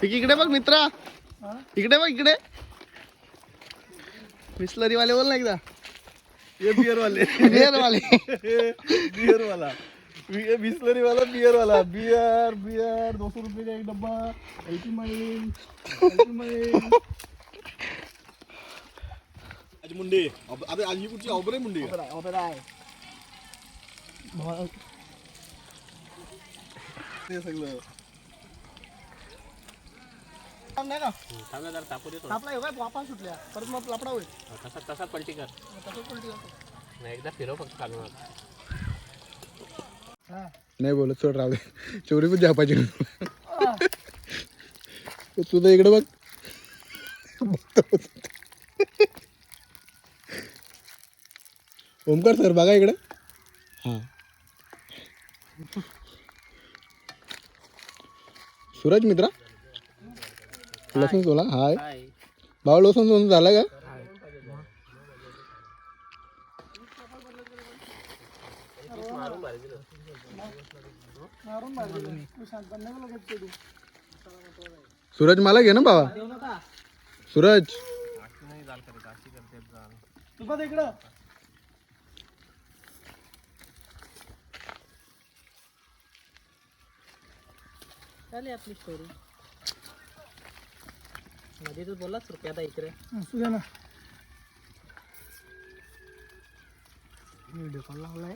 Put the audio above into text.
ठीक इकडे बघ मित्रा. इकडे बघ इकडे. बिस्लरी वाले बोल ना एकदा. ये बियर वाले बिअर वाले बियर वाला बिस्लरी वाला बियर वाला बियर बियर दो सौ रुपये का एक डब्बा. एटी माइल एटी माइल आज मुंडे. अब- अबे आज ही कुठची? ऑबरे मुंडे. का? ते सगळं. नाही का? थांबला जरा टाकू देतो आपला एवढा वापस सुटल्या. परत मग लापडा होईल. तसा तसा पलटी कर. तसंच पलटी जातो. नाही एकदा फिरव फक्त आण. हा. नाही बोलत सोड राहू दे. चोरी पण झापायची. तुझं इकडे बघ. ओमकार सर बघा इकडे. हा. सूरज मित्रा? लसूण सोला हाय भाऊ लसूण सोलून झाला का. सूरज मला घे ना बाबा देऊ नका सूरज तू बघ इकडं चालेल आपली स्टोरी मध्ये तू बोललाच रुपयादा इकडे. असू दे ना व्हिडिओ कॉल लावलाय.